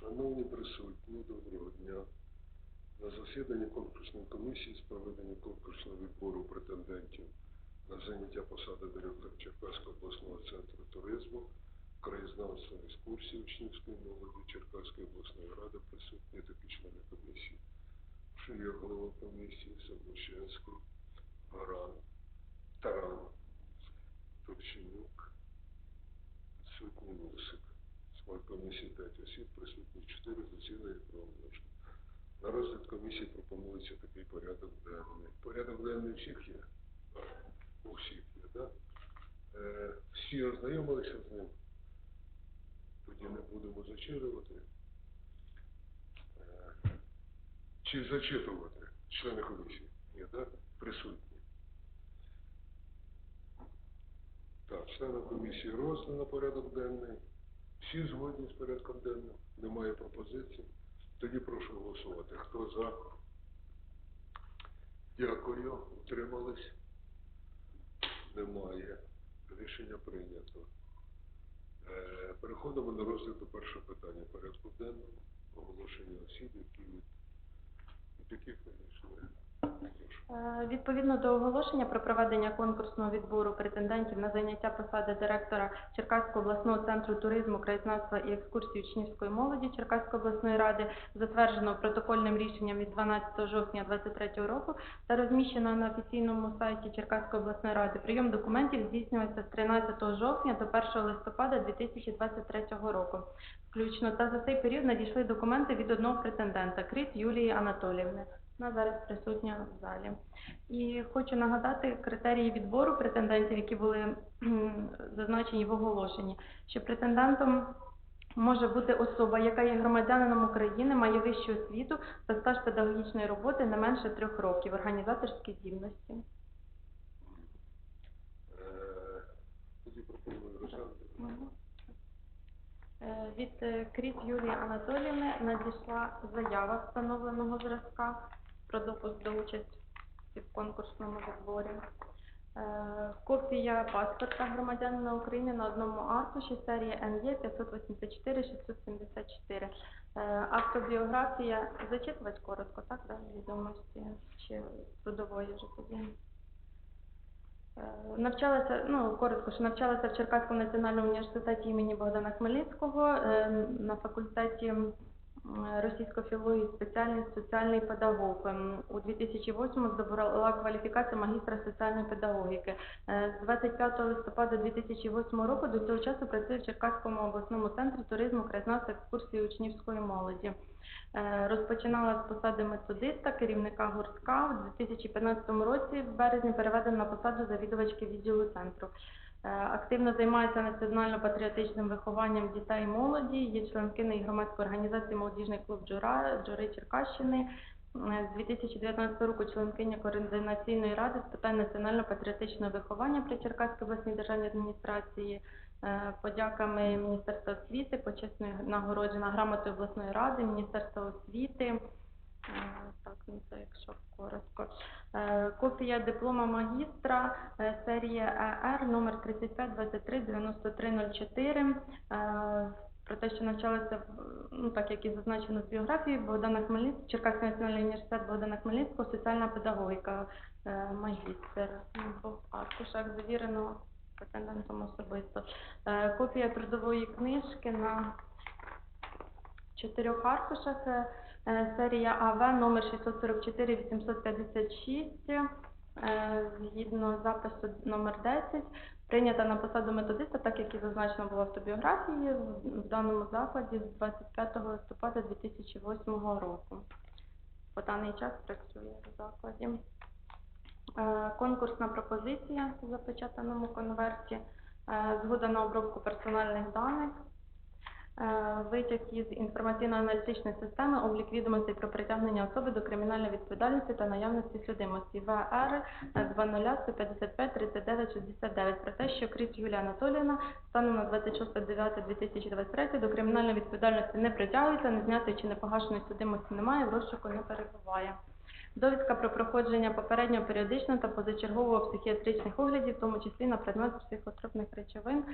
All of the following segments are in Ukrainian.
Шановні присутні, доброго дня. На засіданні конкурсної комісії з проведення конкурсного відбору претендентів на заняття посади директора Черкаського обласного центру туризму, краєзнавства екскурсії учнівської молоді Черкаської обласної ради присутні такі члени комісії. Шиєв голова комісії, Савлушевський, Гаран, Таран, Турчинюк, Сутній Нусик. Склад комісії 5 осіб, присутні 4, засідання правомочно. На розгляд комісії пропонується такий порядок денний. Порядок денний всіх є? У всіх є, так? Е, всі ознайомилися з ним? Тоді не будемо зачитувати. Е, чи зачитувати члени комісії? Ні, так? Присутні. Так, членам комісії роздано порядок денний. Всі згодні з порядком денним? Немає пропозицій? Тоді прошу голосувати. Хто за? Дякую. Утримались? Немає. Рішення прийнято. Е, Переходимо до розгляду першого питання порядку денного. Оголошення осіб, які від яких вийшли. Е, Відповідно до оголошення про проведення конкурсного відбору претендентів на зайняття посади директора Черкаського обласного центру туризму, краєзнавства і екскурсій учнівської молоді Черкаської обласної ради, затвердженого протокольним рішенням від 12 жовтня 2023 року та розміщено на офіційному сайті Черкаської обласної ради. Прийом документів здійснювався з 13 жовтня до 1 листопада 2023 року. Включно та за цей період надійшли документи від одного претендента Кріт Юлії Анатоліївни. Вона зараз присутня в залі. І хочу нагадати критерії відбору претендентів, які були зазначені в оголошенні, що претендентом може бути особа, яка є громадянином України, має вищу освіту та стаж педагогічної роботи не менше трьох років, організаторські здібності. Е, Від е, Кріт Юлії Анатоліївни надійшла заява встановленого зразка про допуск до участі в конкурсному відборі. Е, Копія паспорта громадянина України на одному аркуші серії НЄ 584-674. Е, Автобіографія зачитувати коротко, так, да, відомості чи трудової вже тоді. Е, Навчалася, ну коротко, що навчалася в Черкаському національному університеті імені Богдана Хмельницького на факультеті російської філології спеціальність соціальний педагог. Ем, У 2008 здобула кваліфікацію магістра соціальної педагогіки. Е, З 25 листопада 2008 року до цього часу працює в Черкаському обласному центрі туризму, краєзнавства, екскурсії учнівської молоді. Е, Розпочинала з посади методиста, керівника гуртка. У 2015 році в березні переведена на посаду завідувачки відділу центру. Е, Активно займається національно-патріотичним вихованням дітей і молоді. Є членкиною громадської організації «Молодіжний клуб Джура» Джури Черкащини. Е, З 2019 року членкиня координаційної ради з питань національно-патріотичного виховання при Черкаській обласній державній адміністрації. Е, Подяками Міністерства освіти, почесною нагороджена грамотою обласної ради, Міністерства освіти. Е, Так, ну це якщо коротко. Е, Копія диплома магістра, е, серія ЕР, номер 3523-9304. Е, Про те, що навчалася, в- ну так як і зазначено з біографії, Богдана Хмельницького, Черкаський національний університет Богдана Хмельницького, соціальна педагогіка, магістр. В завірено претендентом особисто. Копія трудової книжки на чотирьох аркушах. Е, Серія АВ номер 644-856, е, згідно запису номер 10, прийнята на посаду методиста, так як і зазначено було в автобіографії, в даному закладі з 25 листопада 2008 року. По даний час працює в закладі. Е, Конкурсна пропозиція в запечатаному конверті, згода на обробку персональних даних, витяг із інформаційно-аналітичної системи облік відомостей про притягнення особи до кримінальної відповідальності та наявності судимості ВР 20-155-39-69 про те, що Кріт Юлія Анатоліївна станом на 26.09.2023 до кримінальної відповідальності не притягується, не знятої чи не погашеної судимості немає, в розшуку не перебуває. Довідка про проходження попереднього періодичного та позачергового психіатричних оглядів, в тому числі на предмет психотропних речовин.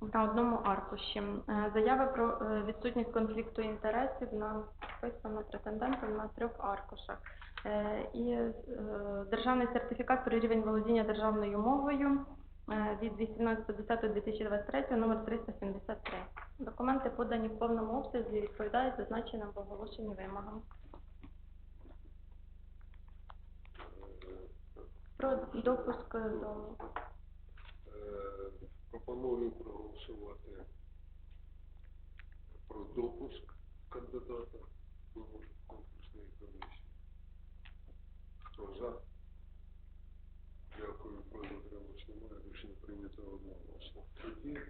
На одному аркуші. Е, Заява про е, відсутність конфлікту інтересів нам вписано претендентом на трьох аркушах. Е, І державний сертифікат про рівень володіння державною мовою від 18.10.2023, номер 373. Документи подані в повному обсязі відповідають зазначеним в оголошенні вимогам. Про допуск до Пропоную проголосувати про допуск кандидата до конкурсної комісії. Хто за? Дякую, проти утримався немає, рішення прийнято одноголосно. Тоді е,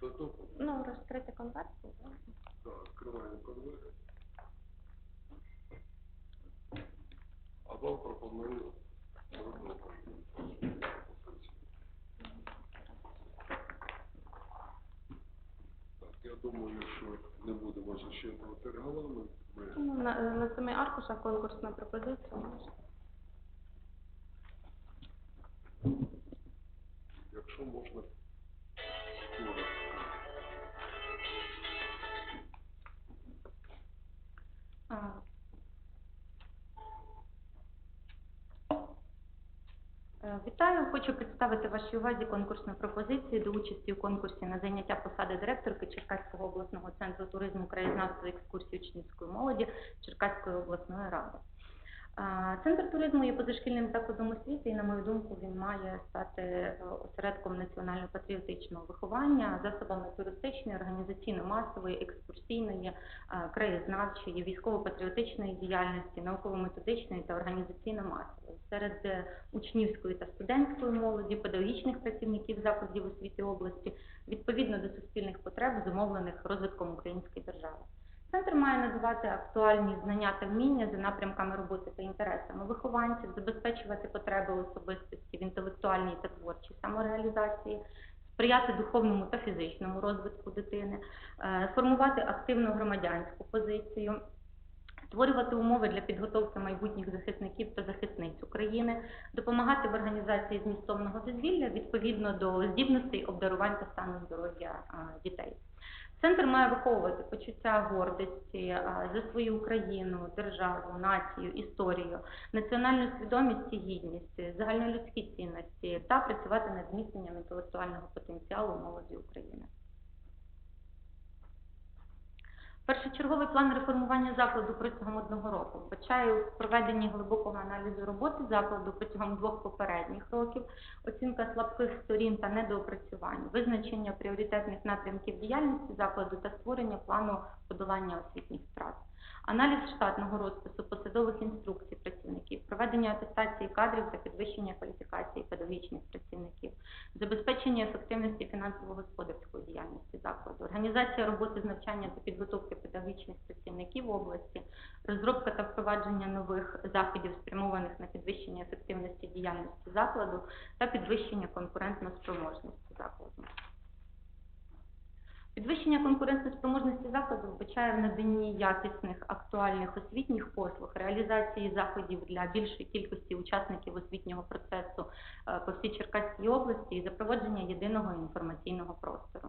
до доповіді. ну, розкрити конверсію. да? Так, відкриваємо конверт. А вам пропоную продовжити. Так, я думаю, що не будемо зачитувати регламент. Ми Ну, На, на семи аркушах конкурсна пропозиція. Увазі конкурсну пропозицію до участі у конкурсі на зайняття посади директорки Черкаського обласного центру туризму, краєзнавства і екскурсій учнівської молоді Черкаської обласної ради. Центр туризму є позашкільним закладом освіти і, на мою думку, він має стати е, осередком національно-патріотичного виховання, засобами туристичної, організаційно-масової, екскурсійної, е, краєзнавчої, військово-патріотичної діяльності, науково-методичної та організаційно-масової серед е, учнівської та студентської молоді, педагогічних працівників закладів освіти області відповідно до суспільних потреб, зумовлених розвитком української держави. Центр має надавати актуальні знання та вміння за напрямками роботи та інтересами вихованців, забезпечувати потреби особистості в інтелектуальній та творчій самореалізації, сприяти духовному та фізичному розвитку дитини, е, формувати активну громадянську позицію, створювати умови для підготовки майбутніх захисників та захисниць України, допомагати в організації змістовного дозвілля відповідно до здібностей, обдарувань та стану здоров'я е, дітей. Центр має виховувати почуття гордості за свою Україну, державу, націю, історію, національну свідомість і гідність, загальнолюдські цінності та працювати над зміцненням інтелектуального потенціалу молоді України. Першочерговий план реформування закладу протягом одного року вбачає у проведенні глибокого аналізу роботи закладу протягом двох попередніх років, оцінка слабких сторін та недоопрацювань, визначення пріоритетних напрямків діяльності закладу та створення плану подолання освітніх втрат. Аналіз штатного розпису посадових інструкцій працівників, проведення атестації кадрів та підвищення кваліфікації педагогічних працівників, забезпечення ефективності фінансово-господарської діяльності закладу, організація роботи з навчання та підготовки педагогічних працівників області, розробка та впровадження нових заходів, спрямованих на підвищення ефективності діяльності закладу та підвищення конкурентності закладу. Підвищення конкурентоспроможності закладу вбачає в наданні якісних актуальних освітніх послуг, реалізації заходів для більшої кількості учасників освітнього процесу е, по всій Черкаській області і запровадження єдиного інформаційного простору.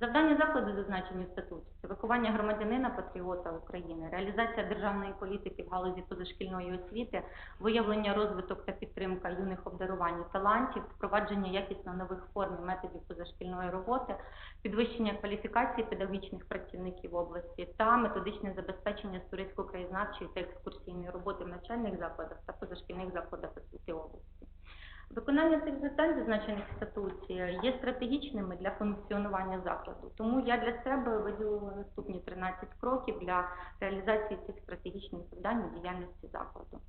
Завдання закладу зазначені в статуті це виховання громадянина патріота України, реалізація державної політики в галузі позашкільної освіти, виявлення розвиток та підтримка юних обдарувань і талантів, впровадження якісно нових форм і методів позашкільної роботи, підвищення кваліфікації педагогічних працівників області та методичне забезпечення туристсько-краєзнавчої та екскурсійної роботи в навчальних закладах та позашкільних закладах освіти області. Виконання цих завдань, зазначених в статуті, є стратегічними для функціонування закладу. Тому я для себе виділила наступні 13 кроків для реалізації цих стратегічних завдань у діяльності закладу.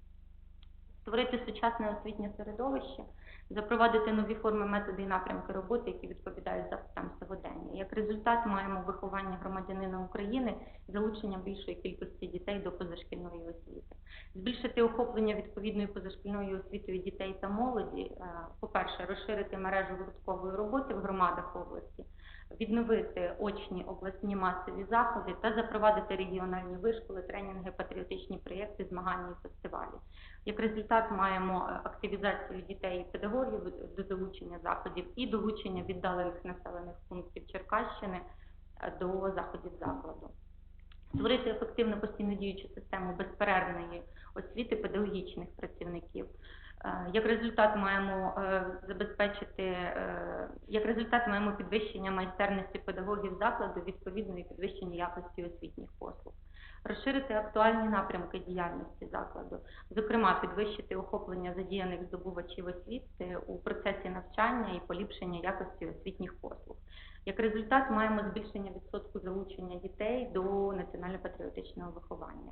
Створити сучасне освітнє середовище, запровадити нові форми, методи і напрямки роботи, які відповідають запитам сьогодення. Як результат маємо виховання громадянина України, залучення більшої кількості дітей до позашкільної освіти. Збільшити охоплення відповідної позашкільної освітою дітей та молоді. е, По-перше, розширити мережу гурткової роботи в громадах області, відновити очні обласні масові заходи та запровадити регіональні вишколи, тренінги, патріотичні проєкти, змагання і фестивалі. Як результат маємо е, активізацію дітей і педагогів до залучення заходів і долучення віддалених населених пунктів Черкащини е, до заходів закладу. Створити ефективну постійно діючу систему безперервної освіти педагогічних працівників. Е, Як результат маємо е, забезпечити, е, як результат маємо підвищення майстерності педагогів закладу, відповідно і підвищення якості освітніх послуг. Розширити актуальні напрямки діяльності закладу, зокрема підвищити охоплення задіяних здобувачів освіти у процесі навчання і поліпшення якості освітніх послуг. Як результат маємо збільшення відсотку залучення дітей до національно-патріотичного виховання.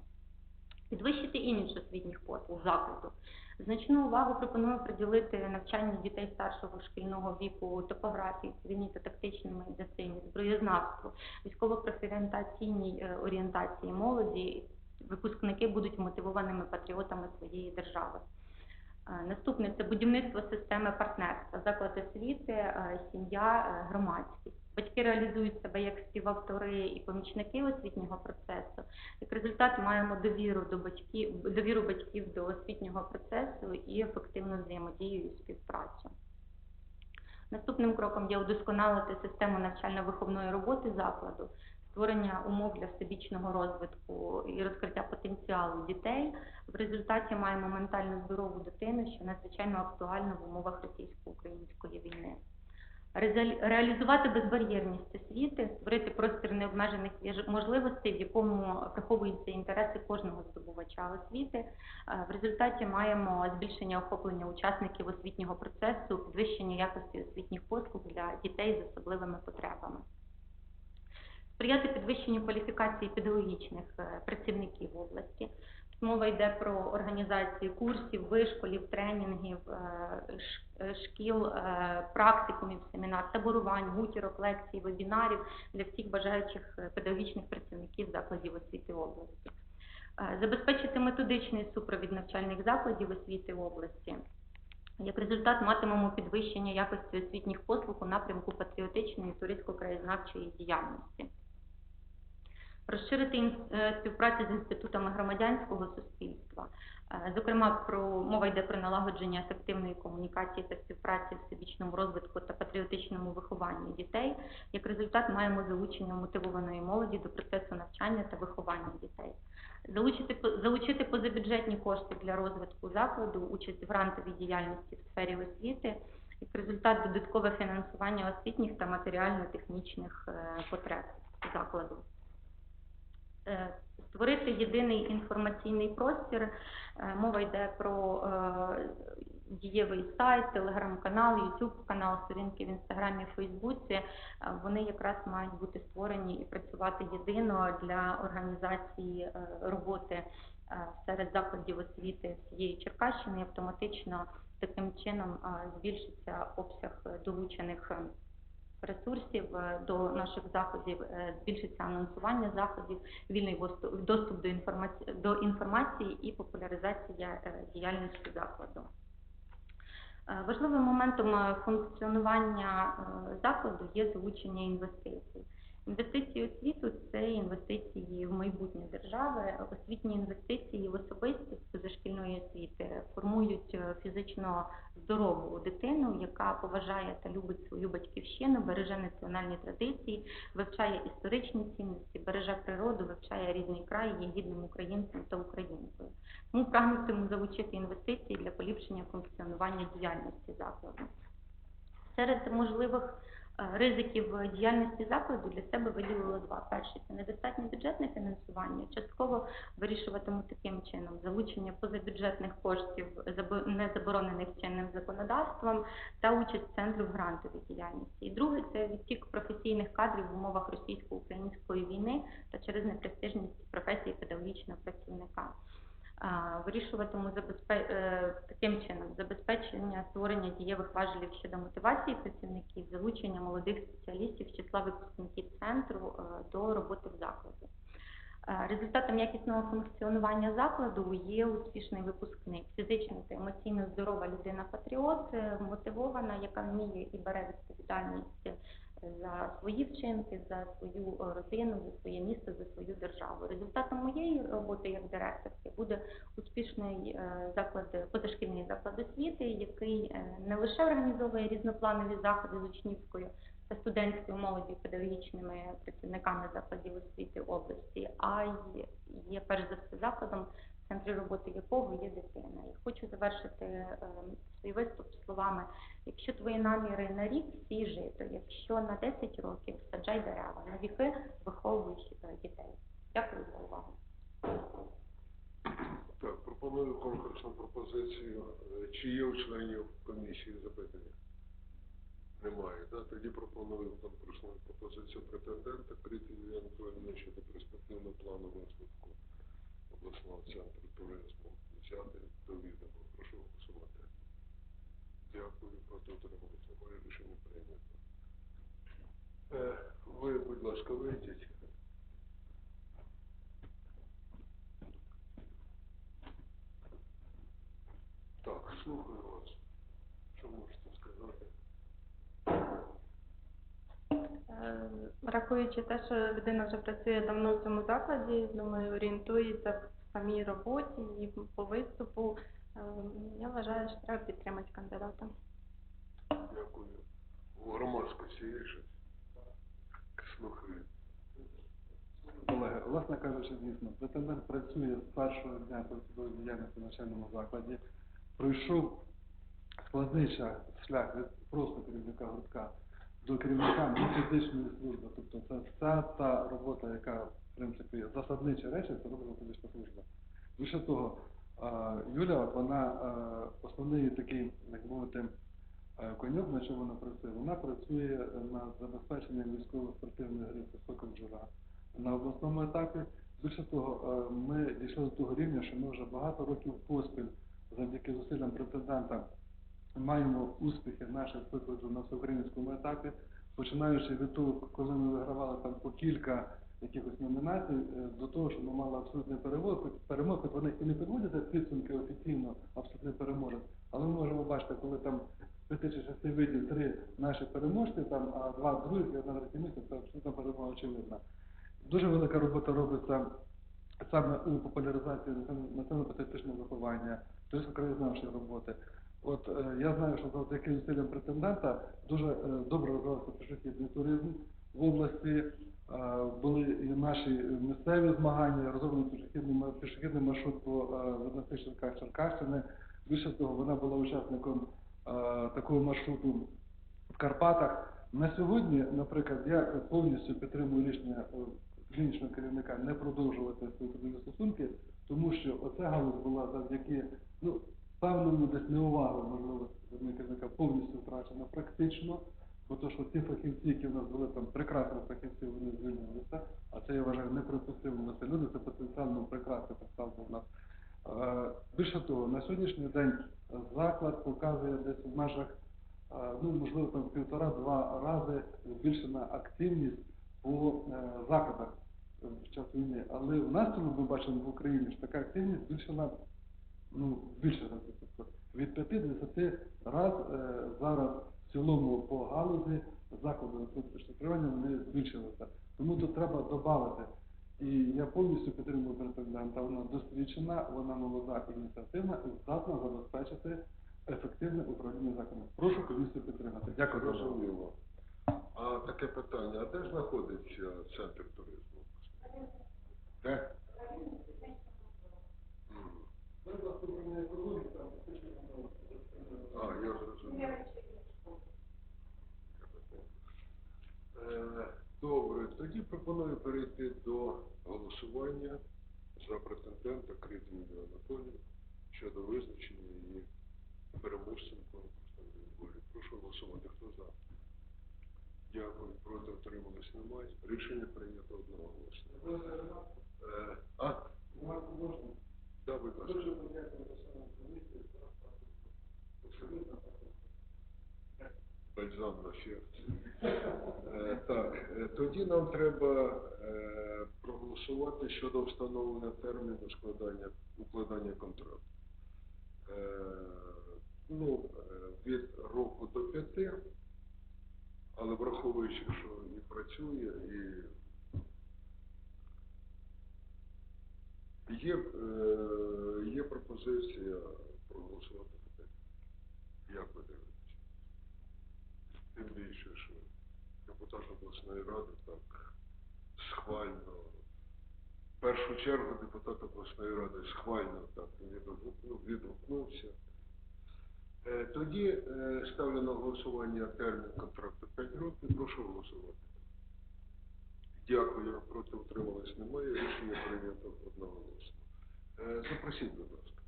Підвищити імідж освітніх послуг закладу. Значну увагу пропоную приділити навчанню дітей старшого шкільного віку топографії, цивільній та тактичній медицині, зброєзнавству, військово-профорієнтаційній е, орієнтації молоді. Випускники будуть мотивованими патріотами своєї держави. Е, Наступне це будівництво системи партнерства, заклад освіти, е, сім'я, громадськість. Батьки реалізують себе як співавтори і помічники освітнього процесу. Як результат маємо довіру до батьків, довіру батьків до освітнього процесу і ефективну взаємодію і співпрацю. Наступним кроком є удосконалити систему навчально-виховної роботи закладу, створення умов для всебічного розвитку і розкриття потенціалу дітей. В результаті маємо ментально здорову дитину, що надзвичайно актуально в умовах російсько-української війни. Реалізувати безбар'єрність освіти, створити простір необмежених можливостей, в якому приховуються інтереси кожного здобувача освіти. Е, В результаті маємо збільшення охоплення учасників освітнього процесу, підвищення якості освітніх послуг для дітей з особливими потребами. Сприяти підвищенню кваліфікації педагогічних е, працівників області. Мова йде про організацію курсів, вишколів, тренінгів, е, е, шкіл, е, практикумів, семінар, таборувань, гутірок, лекцій, вебінарів для всіх бажаючих педагогічних працівників закладів освіти області. Забезпечити методичний супровід навчальних закладів освіти області. Як результат матимемо підвищення якості освітніх послуг у напрямку патріотичної туристсько-краєзнавчої діяльності. Розширити е, співпрацю з інститутами громадянського суспільства. Е, Зокрема, про мова йде про налагодження ефективної комунікації та співпраці в всебічному розвитку та патріотичному вихованні дітей. Як результат маємо залучення мотивованої молоді до процесу навчання та виховання дітей. Залучити, залучити позабюджетні кошти для розвитку закладу, участь в грантовій діяльності в сфері освіти, як результат додаткове фінансування освітніх та матеріально-технічних е, потреб закладу. Е, Створити єдиний інформаційний простір. Е, Мова йде про е, дієвий сайт, телеграм-канал, ютуб канал, сторінки в інстаграмі, Фейсбуці. Вони якраз мають бути створені і працювати єдино для організації роботи серед закладів освіти всієї Черкащини. Автоматично таким чином збільшиться обсяг долучених. Ресурсів е, до наших заходів, е, збільшиться анонсування заходів, вільний доступ, до інформації, до інформації і популяризація е, діяльності закладу. Важливим моментом функціонування закладу є залучення інвестицій. Інвестиції у освіту – це інвестиції в майбутнє держави. Освітні інвестиції в особистість позашкільної освіти формують е, фізично здорову дитину, яка поважає та любить свою батьківщину, береже національні традиції, вивчає історичні цінності, береже природу, вивчає рідний край, є гідним українцем та українкою. Тому прагнутиму залучити інвестиції для поліпшення функціонування діяльності закладу. Серед можливих ризиків діяльності закладу для себе виділили два. Перший це недостатнє бюджетне фінансування. Частково вирішуватиму таким чином залучення позабюджетних коштів, не заборонених чинним законодавством, та участь центру в грантовій діяльності. І другий це відтік професійних кадрів в умовах російсько-української війни та через непрестижність професії педагогічного працівника. Вирішуватиму е, таким чином забезпечення створення дієвих важелів щодо мотивації працівників, залучення молодих спеціалістів з числа випускників центру е, до роботи в закладі. Е, Результатом якісного функціонування закладу є успішний випускник, фізично та емоційно здорова людина-патріот, мотивована, яка вміє і бере відповідальність за свої вчинки, за свою е, родину, за своє місто, за свою державу. Результатом моєї роботи як директорки буде успішний е, заклад, позашкільний заклад освіти, який е, не лише організовує різнопланові заходи з учнівською та студентською молоді педагогічними працівниками закладів освіти області, а й є перш за все закладом, в роботи якого є дитина. І хочу завершити е, свій виступ словами: якщо твої наміри на рік всі жито, якщо на 10 років саджай дерева, на віки виховуй е, дітей. Дякую за увагу. Так, пропоную конкурсну пропозицію. Чи є у членів комісії запитання? Немає, да? Тоді пропоную конкурсну пропозицію претендента Крити Юрія Анатолійовна щодо перспективного плану розвитку обласного центру туризму взяти до відома. Прошу голосувати. Дякую, проти утрималися. Моє рішення прийнято. Е, Ви, будь ласка, вийдіть. Так, слухаю вас. Е, Рахуючи те, що людина вже працює давно в цьому закладі, думаю, орієнтується в самій роботі і по виступу, е, я вважаю, що треба підтримати кандидата. Дякую. У громадськості є щось? Слухаю. Колеги, власне кажучи, дійсно, претендент працює з першого дня процедури діяльності в навчальному закладі, пройшов складний шлях, шлях від просто керівника гуртка до керівника методичної служби. Тобто це вся та робота, яка, в принципі, засадничі речі, це робить методична служба. Більше того, Юля, от вона е, основний такий, як мовити, е, коньок, на чому вона працює. Вона працює над забезпеченням військово-спортивної гри «Висока бджола» на обласному етапі. Більше того, е, ми дійшли до того рівня, що ми вже багато років поспіль, завдяки зусиллям претендента, маємо успіхи наших викладів на всеукраїнському етапі, починаючи від того, коли ми вигравали там по кілька якихось номінацій, е, до того, що ми мали абсолютний перемог, перемог, вони і не підводяться підсумки офіційно, абсолютний переможець, але ми можемо бачити, коли там з чи шести видів три наші переможці, там, а два других і одна третє це абсолютно перемога очевидна. Дуже велика робота робиться саме у популяризації національно-патріотичного виховання, тобто краєзнавчої роботи. От е, я знаю, що завдяки зусиллям претендента дуже е, добре розвивався пішохідний туризм в області. Е, були і наші місцеві змагання, розроблений пішохідний, пішохідний маршрут по виднотих Черкас Черкащини. Більше того, вона була учасником такого маршруту в Карпатах. На сьогодні, наприклад, я повністю підтримую рішення клінічного керівника не продовжувати свої трудові стосунки, тому що оця галузь була завдяки ну, певному десь неувагу, можливо, з керівника повністю втрачена практично, бо то, що ті фахівці, які в нас були там прекрасні фахівці, вони звільнилися, а це я вважаю неприпустимо. Це люди, це потенціально прекрасний представник у нас. Е, Більше того, на сьогоднішній день заклад показує десь в межах е, ну, можливо, там в півтора-два рази збільшена активність по е, закладах в час війни. Але в нас ми бачимо в Україні, що така активність збільшена ну, більше разів. Тобто від 5 до 10 раз е, зараз в цілому по галузі заклади внутрішнього тривання вони збільшилися. Тому тут треба додати. І я повністю підтримую претендента. Вона досвідчена, вона молода, ініціативна і здатна забезпечити ефективне управління законом. Прошу комісію підтримати. Дякую за увагу. А таке питання, а де знаходиться центр туризму? Де? А, я зрозумів. Е, Добре, тоді пропоную перейти до голосування за претендента Юлію Анатолію щодо визначення її переможцем відборі. Прошу голосувати. Хто за? Дякую. Проти отримались немає. Рішення прийнято одноголосно. Е, А? Да, будь ласка. Дуже подякую Олександру комісії за абсолютно Бальзам на серце. Так, е, тоді нам треба е, проголосувати щодо встановлення терміну складання, укладання контракту. Е, Ну, е, від року до п'яти, але враховуючи, що і працює, і є, е, є пропозиція проголосувати п'ять. Як ви дивитесь? Тим більше, що депутат обласної ради так схвально, в першу чергу депутат обласної ради схвально так відгукнувся. Е, Тоді е, ставлю на голосування термін контракту 5 років. Прошу голосувати. Дякую. Проти утрималось немає. Рішення прийнято одноголосно. Е, Запросіть, будь ласка.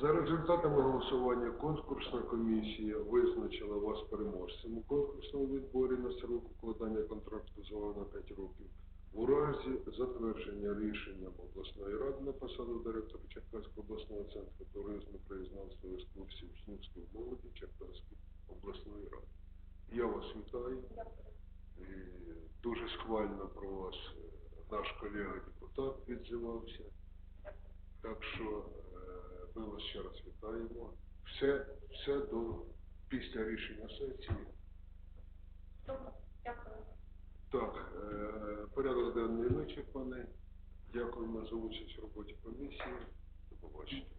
За результатами голосування конкурсна комісія визначила вас переможцем у конкурсному відборі на срок укладання контракту з на 5 років. У разі затвердження рішенням обласної ради на посаду директора Черкаського обласного центру туризму, краєзнавства і екскурсій Учнівської молоді Черкаської обласної ради. Я вас вітаю. І дуже схвально про вас е, наш колега-депутат відзивався. Так що е, ми вас ще раз вітаємо. Все, все до після рішення сесії. Дякую. Так, е, порядок денний вичерпаний. Дякуємо за участь в роботі комісії. До побачення.